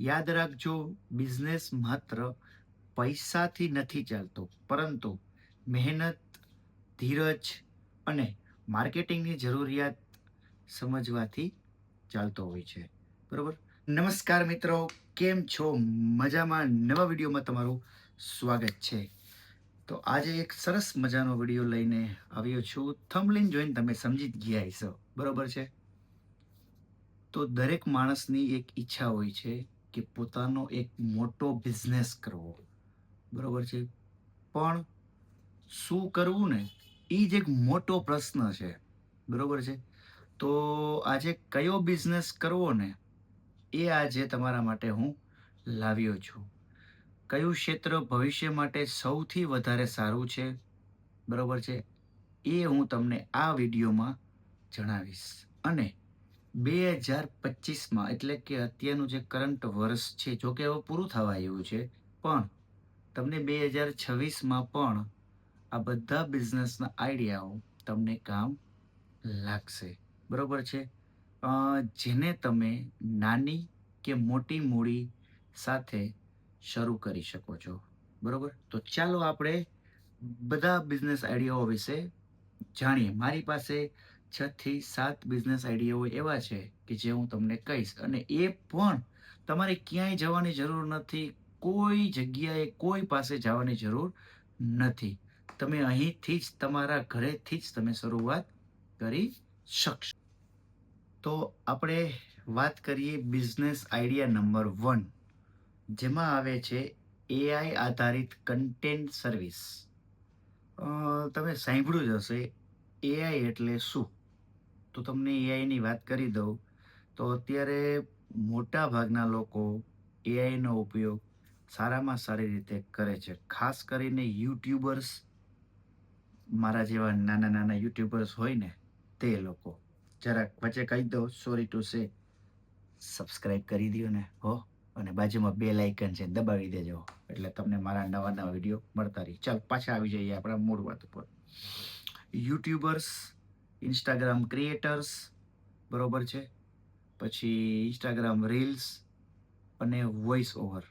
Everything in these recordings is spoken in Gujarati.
યાદ રાખજો બિઝનેસ માત્ર પૈસાથી નથી ચાલતો, પરંતુ મહેનત, ધીરજ અને માર્કેટિંગની જરૂરિયાત સમજવાથી ચાલતો હોય છે. બરોબર? નમસ્કાર મિત્રો, કેમ છો? મજામાં નવા વિડીયોમાં તમારું સ્વાગત છે. તો આજે એક સરસ મજાનો વીડિયો લઈને આવ્યો છું. થંબલિન જોઈને તમે સમજી જ ગયા હશો. બરોબર છે? તો દરેક માણસની એક ઈચ્છા હોય છે કે પોતાનો એક મોટો બિઝનેસ કરવો. બરોબર છે? પણ શું કરવું ને એ જ એક મોટો પ્રશ્ન છે. બરોબર છે? તો આજે કયો બિઝનેસ કરવો ને, એ આજે તમારા માટે હું લાવ્યો છું. કયું ક્ષેત્ર ભવિષ્ય માટે સૌથી વધારે સારું છે? બરોબર છે? એ હું તમને આ વિડીયોમાં જણાવીશ. અને બે હજાર પચીસમાં એટલે કે અત્યારનું જે કરંટ વર્ષ છે, જો કે હવે પૂરું થવા આવ્યું છે, પણ તમને બે હજાર છવ્વીસમાં પણ આ બધા બિઝનેસના આઈડિયાઓ તમને કામ લાગશે. બરોબર છે? જેને તમે નાની કે મોટી મૂડી સાથે શરૂ કરી શકો છો. બરોબર? તો ચાલો આપણે બધા બિઝનેસ આઈડિયાઓ વિશે જાણીએ. મારી પાસે છ થી સાત બિઝનેસ આઈડિયાઓ એવા છે કે જે હું તમને કહીશ. અને એ પણ તમારે ક્યાંય જવાની જરૂર નથી. કોઈ જગ્યાએ કોઈ પાસે જવાની જરૂર નથી. તમે અહીંથી જ તમારા ઘરેથી જ તમે શરૂઆત કરી શકશો. તો આપણે વાત કરીએ બિઝનેસ આઈડિયા નંબર વન જેમાં આવે છે એઆઈ આધારિત કન્ટેન્ટ સર્વિસ તમે સાંભળ્યું જ હશે. એઆઈ એટલે શું? તો તમને એઆઈની વાત કરી દઉં, તો અત્યારે મોટા ભાગના લોકો એઆઈનો ઉપયોગ સારામાં સારી રીતે કરે છે. ખાસ કરીને યુટ્યુબર્સ, મારા જેવા નાના નાના યુટ્યુબર્સ હોય ને, તે લોકો. જરાક વચ્ચે કહી દો સોરી ટુ સે સબસ્ક્રાઈબ કરી દો ને, હો. અને બાજુમાં બે લાઇકન છે, દબાવી દેજો. એટલે તમને મારા નવા નવા વીડિયો મળતા રહી. ચાલ, પાછા આવી જઈએ આપણા મૂળ વાત ઉપર. યુટ્યુબર્સ ઇન્સ્ટાગ્રામ ક્રિએટર્સ બરોબર છે? પછી ઇન્સ્ટાગ્રામ રીલ્સ અને વોઇસ ઓવર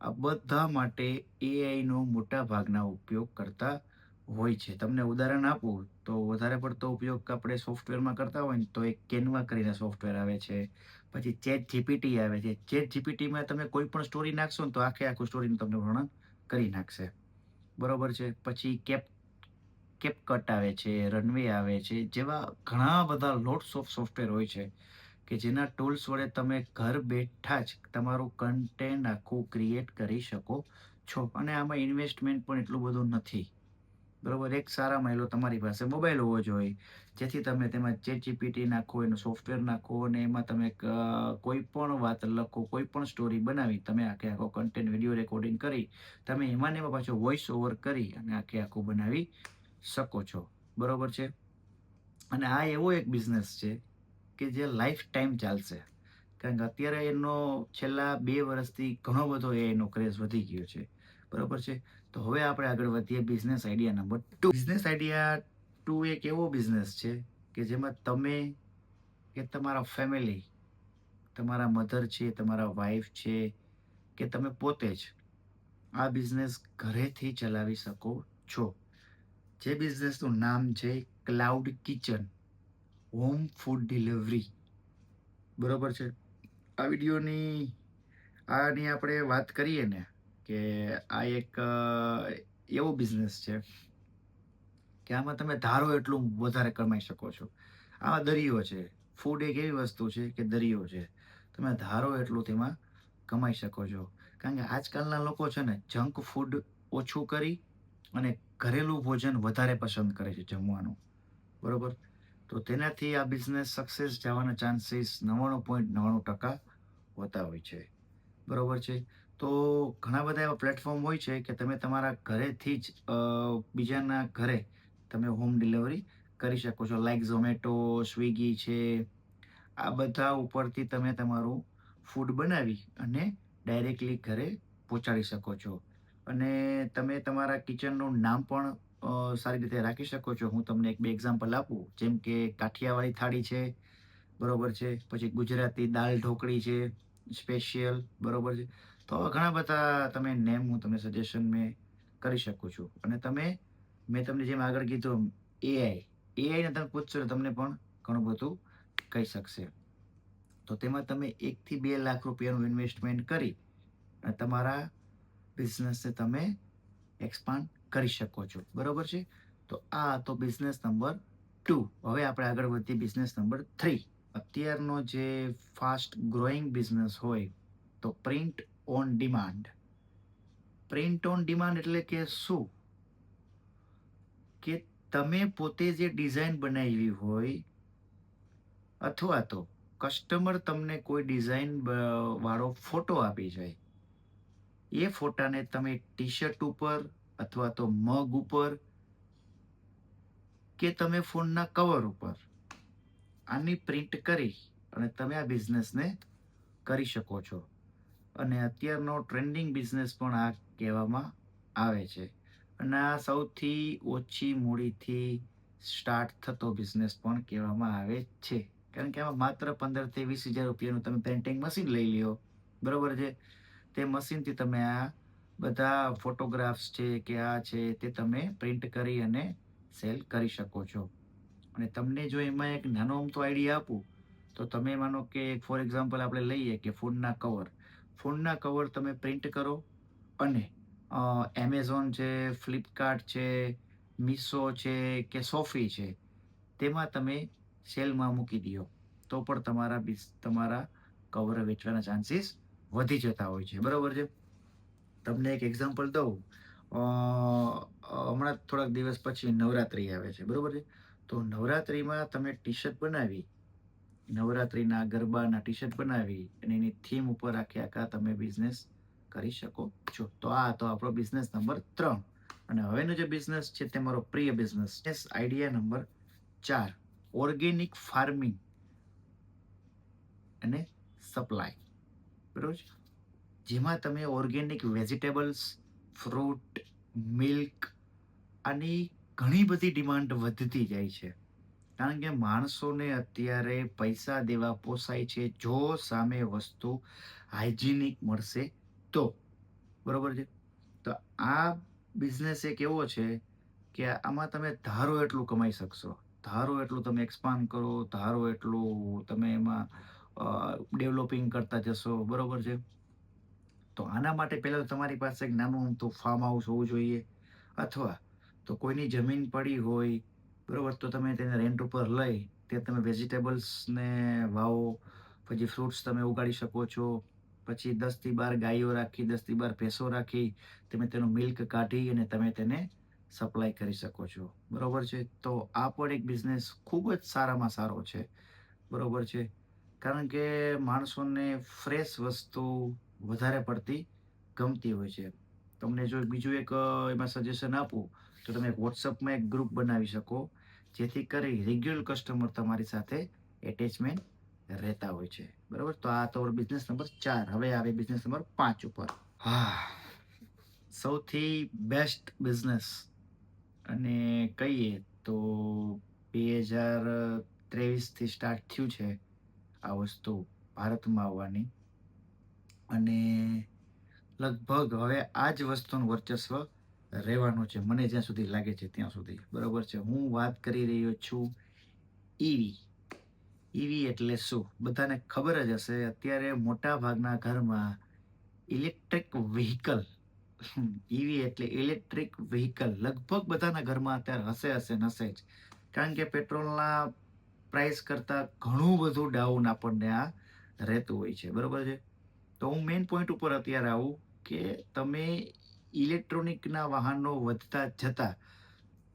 આ બધા માટે એઆઈનો મોટા ભાગના ઉપયોગ કરતા હોય છે. તમને ઉદાહરણ આપું, તો વધારે પડતો ઉપયોગ આપણે સોફ્ટવેરમાં કરતા હોય ને, તો એક કેનવા કરીને સોફ્ટવેર આવે છે. પછી ચેટ જીપીટી આવે છે. ચેટ જીપીટીમાં તમે કોઈ પણ સ્ટોરી નાખશો ને, તો આખે આખું સ્ટોરીનું તમને વર્ણન કરી નાખશે. બરોબર છે? પછી કેપ કેપકટ આવે છે, રનવે આવે છે, જેવા ઘણા બધા લોટ્સ ઓફ સોફ્ટવેર હોય છે કે જેના ટૂલ્સ વડે તમે ઘર બેઠા જ તમારું કન્ટેન્ટ આખું ક્રિએટ કરી શકો છો. અને આમાં ઇન્વેસ્ટમેન્ટ પણ એટલું બધું નથી. બરાબર? એક સારા માયલો તમારી પાસે મોબાઈલ હોવો જોઈએ. જેથી તમે તેમાં ચેટ જીપીટી નાખો, એનું સોફ્ટવેર નાખો અને એમાં તમે કોઈ પણ વાત લખો, કોઈ પણ સ્ટોરી બનાવી, તમે આખે આખો કન્ટેન્ટ વીડિયો રેકોર્ડિંગ કરી, તમે એમાં ને એમાં પાછો વોઇસ ઓવર કરી અને આખે આખું બનાવી શકો છો. બરોબર છે? અને આ એવો એક બિઝનેસ છે કે જે લાઈફ ટાઈમ ચાલશે. કારણ કે અત્યારે એનો છેલ્લા બે વર્ષથી ઘણો બધો એનો ક્રેઝ વધી ગયો છે. બરોબર છે? તો હવે આપણે આગળ વધીએ business idea number two business idea two એક એવો બિઝનેસ છે કે જેમાં તમે કે તમારા ફેમિલી તમારા મધર છે, તમારા વાઈફ છે, કે તમે પોતે જ આ બિઝનેસ ઘરેથી ચલાવી શકો છો. જે બિઝનેસનું નામ છે cloud kitchen home food delivery બરોબર છે? આ વિડીયોની, આની આપણે વાત કરીએ ને, કે આ એક એવો બિઝનેસ છે કે આમાં તમે ધારો એટલું વધારે કમાઈ શકો છો. આમાં દરિયો છે. ફૂડ એક એવી વસ્તુ છે કે દરિયો છે. તમે ધારો એટલું તેમાં કમાઈ શકો છો. કારણ કે આજકાલના લોકો છે ને જંક ફૂડ ઓછું કરી અને ઘરેલું ભોજન વધારે પસંદ કરે છે જમવાનું. બરોબર? તો તેનાથી આ બિઝનેસ સક્સેસ જવાના ચાન્સીસ નવ્વાણું પોઈન્ટ નવ્વાણું ટકા હોતા હોય છે. બરોબર છે? તો ઘણા બધા એવા પ્લેટફોર્મ હોય છે કે તમે તમારા ઘરેથી જ બીજાના ઘરે તમે હોમ ડિલિવરી કરી શકો છો. લાઈક ઝોમેટો સ્વિગી છે. આ બધા ઉપરથી તમે તમારું ફૂડ બનાવી અને ડાયરેક્ટલી ઘરે પહોંચાડી શકો છો. અને તમે તમારા કિચનનું નામ પણ સારી રીતે રાખી શકો છો. હું તમને એક બે એક્ઝામ્પલ આપું. જેમ કે કાઠિયાવાડી થાળી છે, બરોબર છે. પછી ગુજરાતી દાલ ઢોકળી છે સ્પેશિયલ બરોબર છે. તો ઘણા બધા તમે નેમ હું તમને સજેશન મેં કરી શકું છું. અને તમે, મેં તમને જેમ આગળ કીધું એઆઈ એઆઈને તમે પૂછશો તમને પણ ઘણું બધું કહી શકશે. તો તેમાં તમે એકથી બે લાખ રૂપિયાનું ઇન્વેસ્ટમેન્ટ કરી અને તમારા બિઝનેસને તમે એક્સપાન્ડ કરી શકો છો. બરોબર છે? તો આ હતો બિઝનેસ નંબર ટુ હવે આપણે આગળ વધીએ બિઝનેસ નંબર થ્રી અત્યારનો જે ફાસ્ટ ગ્રોઈંગ બિઝનેસ હોય, તો print on demand print on demand એટલે કે શું? કે તમે પોતે જે ડિઝાઇન બનાવી હોય, અથવા તો કસ્ટમર તમને કોઈ ડિઝાઇન વાળો ફોટો આપી જાય એ ફોટાને તમે ટી શર્ટ ઉપર અથવા તો મગ ઉપર કે તમે ફોનના કવર ઉપર આની પ્રિન્ટ કરી અને તમે આ બિઝનેસને કરી શકો છો. અને અત્યારનો ટ્રેન્ડિંગ બિઝનેસ પણ આ કહેવામાં આવે છે. અને આ સૌથી ઓછી મૂડીથી સ્ટાર્ટ થતો બિઝનેસ પણ કહેવામાં આવે છે. કારણ કે આમાં માત્ર પંદરથી વીસ હજાર રૂપિયાનું તમે પ્રિન્ટિંગ મશીન લઈ લ્યો. બરોબર છે? તે મશીનથી તમે આ બધા ફોટોગ્રાફ્સ છે કે આ છે તે તમે પ્રિન્ટ કરી અને સેલ કરી શકો છો. અને તમને જો એમાં એક નાનો અમતો આઈડિયા આપું, તો તમે માનો કે ફોર એક્ઝામ્પલ આપણે લઈએ કે ફોનના કવર ફોનના કવર તમે પ્રિન્ટ કરો અને એમેઝોન છે ફ્લિપકાર્ટ છે મીશો છે કે સોફી છે, તેમાં તમે સેલમાં મૂકી દો તો પણ તમારા તમારા કવર વેચવાના ચાન્સીસ વધી જતા હોય છે. બરાબર છે? તમને એક એક્ઝામ્પલ દઉં. હમણાં થોડાક દિવસ પછી નવરાત્રિ આવે છે. બરાબર છે? તો નવરાત્રિમાં તમે ટી શર્ટ બનાવી, નવરાત્રિના ગરબાના ટી શર્ટ બનાવી અને એની થીમ ઉપર આખે આખા તમે બિઝનેસ કરી શકો છો. તો આ હતો આપણો બિઝનેસ નંબર ત્રણ. અને હવેનો જે બિઝનેસ છે તે મારો પ્રિય બિઝનેસ આઈડિયા નંબર ચાર. ઓર્ગેનિક ફાર્મિંગ અને સપ્લાય બરોબર છે? જેમાં તમે ઓર્ગેનિક વેજીટેબલ્સ ફ્રૂટ મિલ્ક આની ઘણી બધી ડિમાન્ડ વધતી જાય છે. કારણ કે માણસોને અત્યારે પૈસા દેવા પોસાય છે, જો સામે વસ્તુ હાઇજીનિક મળશે તો. બરોબર છે? તો આ બિઝનેસ એક એવો છે કે આમાં તમે ધારો એટલું કમાઈ શકશો. ધારો એટલું તમે એક્સપાન્ડ કરો, ધારો એટલું તમે એમાં ડેવલપિંગ કરતા જશો, બરાબર છે? તો આના માટે પહેલાં તો તમારી પાસે એક નાનું તો ફાર્મ હાઉસ હોવું જોઈએ, અથવા તો કોઈની જમીન પડી હોય, બરાબર, તો તમે તેને રેન્ટ ઉપર લઈ તે તમે વેજીટેબલ્સને વાવો, પછી ફ્રૂટ્સ તમે ઉગાડી શકો છો, પછી દસથી બાર ગાયો રાખી, દસથી બાર ભેંસો રાખી, તમે તેનો મિલ્ક કાઢી અને તમે તેને સપ્લાય કરી શકો છો, બરાબર છે? તો આ પણ એક બિઝનેસ ખૂબ જ સારામાં સારો છે, બરાબર છે? કારણ કે માણસોને ફ્રેશ વસ્તુ વધારે પડતી ગમતી હોય છે. તમને જો બીજું એક એમાં સજેશન આપું, તો તમે વોટ્સઅપમાં એક ગ્રુપ બનાવી શકો, જેથી કરી રેગ્યુલર કસ્ટમર તમારી સાથે એટેચમેન્ટ રહેતા હોય છે. બરાબર? તો આ તો બિઝનેસ નંબર ચાર. હવે આવે બિઝનેસ નંબર પાંચ ઉપર. હા. સૌથી બેસ્ટ બિઝનેસ અને કહીએ તો બે હજાર ત્રેવીસથી સ્ટાર્ટ થયું છે. આ વસ્તુ ભારતમાં આવવાની. અને લગભગ હવે આ જ વસ્તુનું વર્ચસ્વ રહેવાનું છે. મને જ્યાં સુધી લાગે છે ત્યાં સુધી. બરાબર છે? હું વાત કરી રહ્યો છું ઈવી ઈવી એટલે શું? બધાને ખબર જ હશે. અત્યારે મોટા ભાગના ઘરમાં ઇલેક્ટ્રિક વ્હીકલ. ઈવી એટલે ઇલેક્ટ્રિક વ્હીકલ. લગભગ બધાના ઘરમાં અત્યારે હશે હશે નશે જ. કારણ કે પેટ્રોલના પ્રાઇસ કરતાં ઘણું બધું ડાઉન આપણને આ રહેતું હોય છે. બરાબર છે? તો હું મેઇન પોઈન્ટ ઉપર અત્યારે આવું કે તમે ઇલેક્ટ્રોનિકના વાહનો વધતા જતા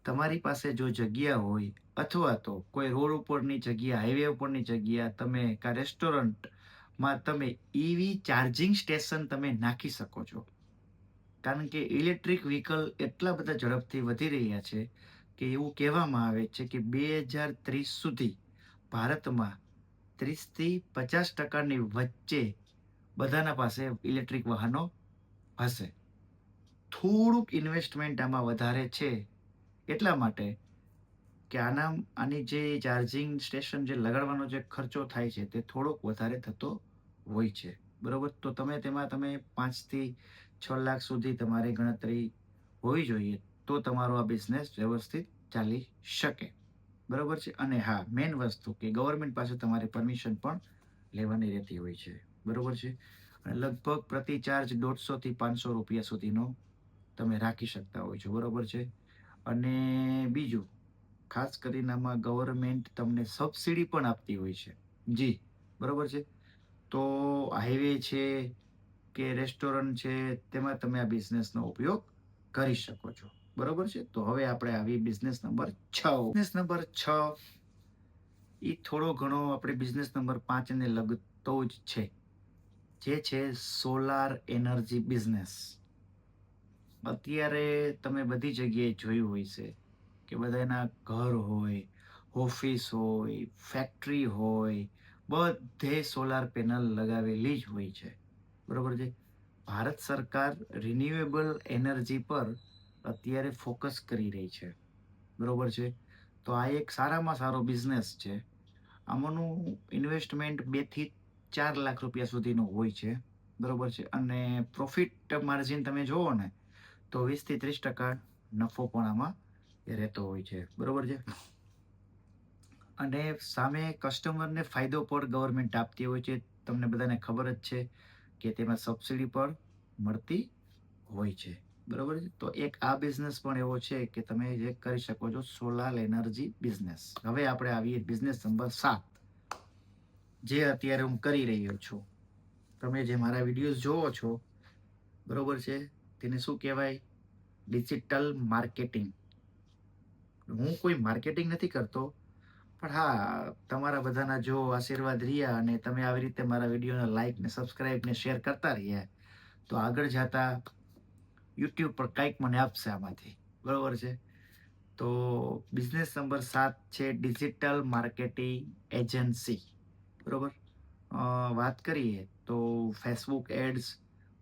તમારી પાસે જો જગ્યા હોય અથવા તો કોઈ રોડ ઉપરની જગ્યા હાઈવે ઉપરની જગ્યા તમે કા રેસ્ટોરન્ટમાં તમે ઈવી ચાર્જિંગ સ્ટેશન તમે નાખી શકો છો. કારણ કે ઇલેક્ટ્રિક વ્હીકલ એટલા બધા ઝડપથી વધી રહ્યા છે કે એવું કહેવામાં આવે છે કે બે હજાર ત્રીસ સુધી ભારતમાં ત્રીસથી પચાસ ટકાની વચ્ચે બધાના પાસે ઇલેક્ટ્રિક વાહનો હશે. થોડુંક ઇન્વેસ્ટમેન્ટ આમાં વધારે છે. એટલા માટે કે આના, આની જે ચાર્જિંગ સ્ટેશન જે લગાડવાનો જે ખર્ચો થાય છે તે થોડોક વધારે થતો હોય છે. બરોબર? તો તમે તેમાં, તમે પાંચથી છ લાખ સુધી તમારી ગણતરી હોવી જોઈએ તો તમારો આ બિઝનેસ વ્યવસ્થિત ચાલી શકે. બરોબર છે? અને હા મેઇન વસ્તુ કે ગવર્મેન્ટ પાસે તમારે પરમિશન પણ લેવાની રહેતી હોય છે. બરાબર છે? અને લગભગ પ્રતિ ચાર્જ દોઢસોથી પાંચસો રૂપિયા સુધીનો તમે રાખી શકતા હોય છો. બરાબર છે? અને બીજું, ખાસ કરીને આમાં ગવર્મેન્ટ તમને સબસિડી પણ આપતી હોય છે. જી, બરાબર છે? તો હાઈવે છે કે રેસ્ટોરન્ટ છે, તેમાં તમે આ બિઝનેસનો ઉપયોગ કરી શકો છો. બરોબર છે? તો હવે આપણે આવી બિઝનેસ નંબર છ. બિઝનેસ નંબર છ એ થોડો ઘણો આપણે બિઝનેસ નંબર પાંચને લગતો જ છે. જે છે સોલાર એનર્જી બિઝનેસ અત્યારે તમે બધી જગ્યાએ જોયું હોય છે કે બધાના ઘર હોય, ઓફિસ હોય ફેક્ટરી હોય, બધે સોલાર પેનલ લગાવેલી જ હોય છે. બરોબર છે? ભારત સરકાર રિન્યુએબલ એનર્જી પર અત્યારે ફોકસ કરી રહી છે. બરોબર છે? તો આ એક સારામાં સારો બિઝનેસ છે. આમાંનું ઇન્વેસ્ટમેન્ટ બેથી ચાર લાખ રૂપિયા સુધીનું હોય છે. બરોબર છે? અને પ્રોફિટ માર્જિન તમે જુઓ ને, તો વીસથી ત્રીસ ટકા નફો પણ આમાં રહેતો હોય છે. બરોબર છે? અને સામે કસ્ટમરને ફાયદો પણ ગવર્મેન્ટ આપતી હોય છે. તમને બધાને ખબર જ છે કે તેમાં સબસિડી પણ મળતી હોય છે. બરોબર છે? તો એક આ બિઝનેસ પણ એવો છે કે તમે જે કરી શકો છો સોલાર એનર્જી બિઝનેસ હવે આપણે આવીએ બિઝનેસ નંબર સાત. જે અત્યારે હું કરી રહ્યો છું. તમે જે મારા વિડીયોઝ જોવો છો, બરોબર છે? તેને શું કહેવાય? ડિજિટલ માર્કેટિંગ હું કોઈ માર્કેટિંગ નથી કરતો, પણ હા, તમારા બધાના જો આશીર્વાદ રહ્યા અને તમે આવી રીતે મારા વિડીયોને લાઈક ને સબસ્ક્રાઈબ ને શેર કરતા રહ્યા, તો આગળ જતા યુટ્યુબ પર કંઈક મને આપશે આમાંથી. બરોબર છે? તો બિઝનેસ નંબર સાત છે ડિજિટલ માર્કેટિંગ એજન્સી બરોબર? વાત કરીએ તો Facebook ads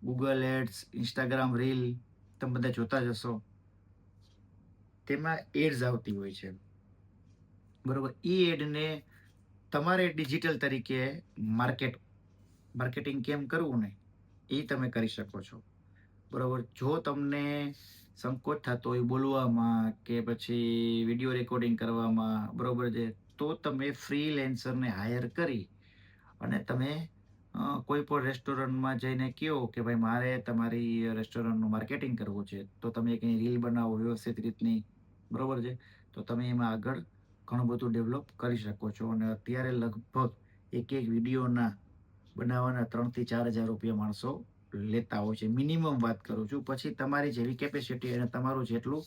Google ads Instagram reel તમે બધા જોતા જશો તેમાં એડ્સ આવતી હોય છે. બરોબર? એ એડને તમારે ડિજિટલ તરીકે માર્કેટ માર્કેટિંગ કેમ કરવું ને? એ તમે કરી શકો છો. બરોબર? જો તમને સંકોચ થતો હોય બોલવામાં કે પછી વીડિયો રેકોર્ડિંગ કરવામાં, બરાબર છે, તો તમે ફ્રી લેન્સરને હાયર કરી અને તમે કોઈ પણ રેસ્ટોરન્ટમાં જઈને કહો કે ભાઈ મારે તમારી રેસ્ટોરન્ટનું માર્કેટિંગ કરવું છે, તો તમે કંઈ રીલ બનાવો વ્યવસ્થિત રીતની, બરાબર છે? તો તમે એમાં આગળ ઘણું બધું ડેવલપ કરી શકો છો અને અત્યારે લગભગ એક એક વિડીયોના બનાવવાના ત્રણથી ચાર હજાર રૂપિયા માણસો લેતા હોય છે. મિનિમમ વાત કરું છું. પછી તમારી જેવી કેપેસિટી અને તમારું જેટલું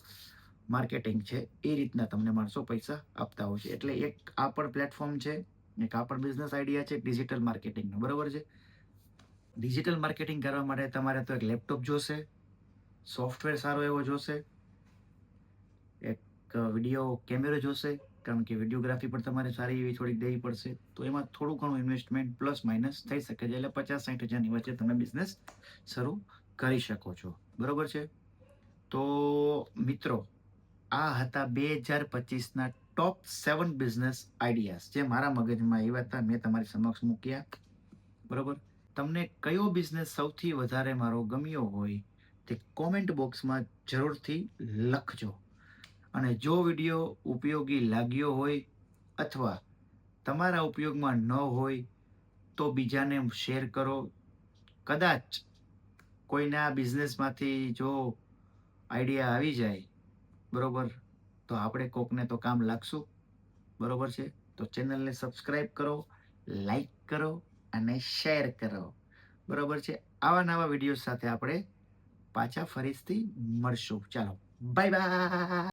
માર્કેટિંગ છે, એ રીતના તમને માણસો પૈસા આપતા હોય છે. એટલે એક આ પણ પ્લેટફોર્મ છે, એક આ પણ બિઝનેસ આઈડિયા છે ડિજિટલ માર્કેટિંગનો બરાબર છે? ડિજિટલ માર્કેટિંગ કરવા માટે તમારે તો એક લેપટોપ જોશે સોફ્ટવેર સારો એવો જોશે, એક વીડિયો કેમેરો જોશે કારણ કે વિડીયોગ્રાફી પણ તમારે સારી એવી થોડીક દેવી પડશે. તો એમાં થોડું ઘણું ઇન્વેસ્ટમેન્ટ પ્લસ માઇનસ થઈ શકે છે. એટલે પચાસ સાઠ હજારની વચ્ચે તમે બિઝનેસ શરૂ કરી શકો છો. બરોબર છે? તો મિત્રો, આ હતા બે હજાર પચીસના ટોપ સેવન બિઝનેસ આઈડિયાઝ જે મારા મગજમાં આવ્યા હતા. મેં તમારી સમક્ષ મૂક્યા. બરોબર? તમને કયો બિઝનેસ સૌથી વધારે મારો ગમ્યો હોય તે કોમેન્ટ બોક્સમાં જરૂરથી લખજો. અને જો વીડિયો ઉપયોગી લાગ્યો હોય અથવા તમારા ઉપયોગમાં ન હોય, તો બીજાને શેર કરો. કદાચ કોઈના બિઝનેસમાંથી જો આઈડિયા આવી જાય, બરોબર, તો આપણે કોકને તો કામ લાગશું. બરોબર છે? તો ચેનલને સબસ્ક્રાઈબ કરો, લાઈક કરો અને શેર કરો. બરોબર છે? આવા નવા વીડિયો સાથે આપણે પાછા ફરીથી મળશું. ચાલો, બાય બાય!